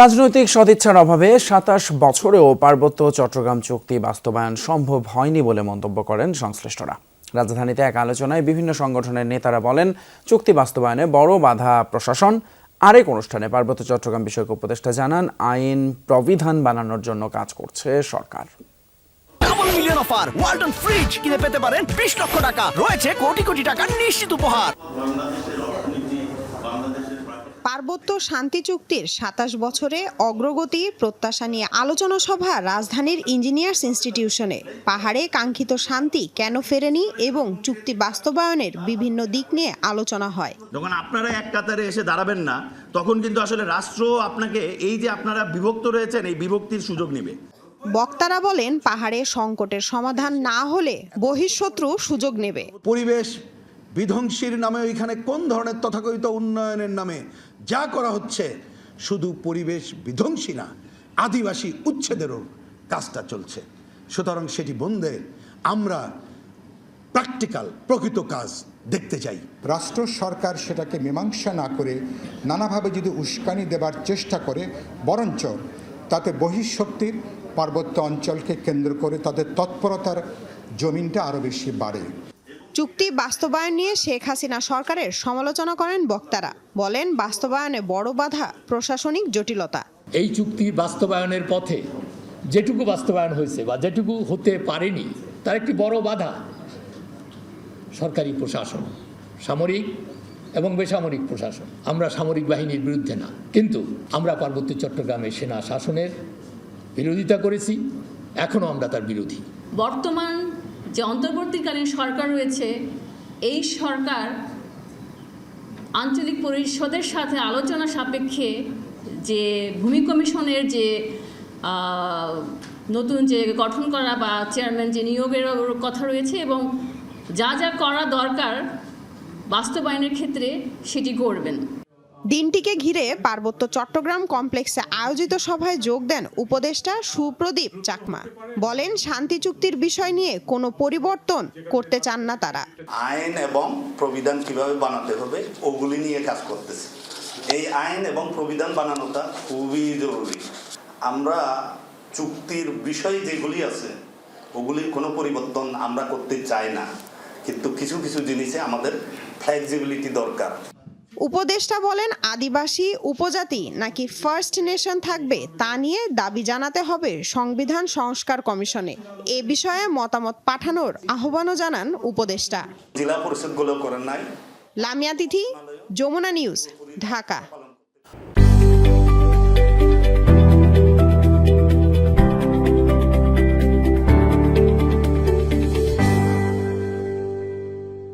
রাজনৈতিক সদিচ্ছার অভাবে সাতাশ বছরেও পার্বত্য চট্টগ্রাম চুক্তি বাস্তবায়ন সম্ভব হয়নি বলে মন্তব্য করেন সংশ্লিষ্টরা। রাজধানীতে এক আলোচনায় বিভিন্ন সংগঠনের নেতারা বলেন, চুক্তি বাস্তবায়নে বড় বাধা প্রশাসন। আরেক অনুষ্ঠানে পার্বত্য চট্টগ্রাম বিষয়ক উপদেষ্টা জানান, আইন প্রবিধান বানানোর জন্য কাজ করছে সরকার। পেতে পারেন বিশ লক্ষ টাকা। রয়েছে কোটি কোটি টাকার নিশ্চিত উপহার। পার্বত্য শান্তি চুক্তির সাতাশ বছরে অগ্রগতি প্রত্যাশা নিয়ে আলোচনা সভা রাজধানীর ইঞ্জিনিয়ার্স ইনস্টিটিউশনে। পাহাড়ে কাঙ্ক্ষিত শান্তি কেন ফেরেনি এবং চুক্তি বাস্তবায়নের বিভিন্ন দিক নিয়ে আলোচনা হয়। যখন আপনারা এক কাতারে এসে দাঁড়াবেন না তখন কিন্তু আসলে রাষ্ট্র আপনাকে এই যে আপনারা বিভক্ত রয়েছেন এই বিভক্তির সুযোগ নেবে। বক্তারা বলেন পাহাড়ে সংকটের সমাধান না হলে বহিঃশত্রু সুযোগ নেবে। পরিবেশ বিধ্বংসীর নামে ওইখানে কোন ধরনের তথাকথিত উন্নয়নের নামে যা করা হচ্ছে, শুধু পরিবেশ বিধ্বংসী না, আদিবাসী উচ্ছেদেরও কাজটা চলছে। সুতরাং সেটি বন্ধে আমরা প্র্যাকটিক্যাল প্রকৃত কাজ দেখতে চাই। রাষ্ট্র সরকার সেটাকে মীমাংসা না করে নানাভাবে যদি উস্কানি দেবার চেষ্টা করে, বরঞ্চ তাতে বহিঃশক্তির পার্বত্য অঞ্চলকে কেন্দ্র করে তাদের তৎপরতার জমিনটা আরও বেশি বাড়ে। চুক্তি বাস্তবায়ন নিয়ে শেখ হাসিনা সরকারের সমালোচনা করেন বক্তারা। বলেন বাস্তবায়নে বড় বাধা প্রশাসনিক জটিলতা। এই চুক্তি বাস্তবায়নের পথে যেটুকু বাস্তবায়ন হয়েছে বা যেটুকু হতে পারেনি তার একটি বড় বাধা সরকারি প্রশাসন সামরিক এবং বেসামরিক প্রশাসন। আমরা সামরিক বাহিনীর বিরুদ্ধে না কিন্তু আমরা পার্বত্য চট্টগ্রামে সেনা শাসনের বিরোধিতা করেছি এখনও আমরা তার বিরোধী। বর্তমান যে অন্তর্বর্তীকালীন সরকার রয়েছে, এই সরকার আঞ্চলিক পরিষদের সাথে আলোচনা সাপেক্ষে যে ভূমি কমিশনের যে নতুন যে গঠন করা বা চেয়ারম্যান যে নিয়োগের কথা রয়েছে এবং যা যা করা দরকার বাস্তবায়নের ক্ষেত্রে সেটি করবেন। দিনটিকে ঘিরে পার্বত্য চট্টগ্রাম কমপ্লেক্সে আয়োজিত সভায় যোগ দেন উপদেষ্টা সুপ্রদীপ চাকমা। বলেন, শান্তি চুক্তির বিষয় নিয়ে কোনো পরিবর্তন করতে চান না তারা। আইন এবং প্রবিধান কীভাবে বানাতে হবে, ওগুলি নিয়ে কাজ করতেছে। এই আইন এবং প্রবিধান বানানোটা খুবই জরুরি। আমরা চুক্তির বিষয় যেগুলি আছে, ওগুলির কোনো পরিবর্তন আমরা করতে চাই না। কিন্তু কিছু কিছু জিনিসে আমাদের ফ্লেক্সিবিলিটি দরকার। উপদেষ্টা বলেন আদিবাসী উপজাতি নাকি ফার্স্ট নেশন থাকবে তা নিয়ে দাবি জানাতে হবে সংবিধান সংস্কার কমিশনে। এ বিষয়ে মতামত পাঠানোর আহ্বানও জানান উপদেষ্টা। জেলা পরিষদগুলো করেন নাই। লামিয়া তিথি যমুনা নিউজ ঢাকা।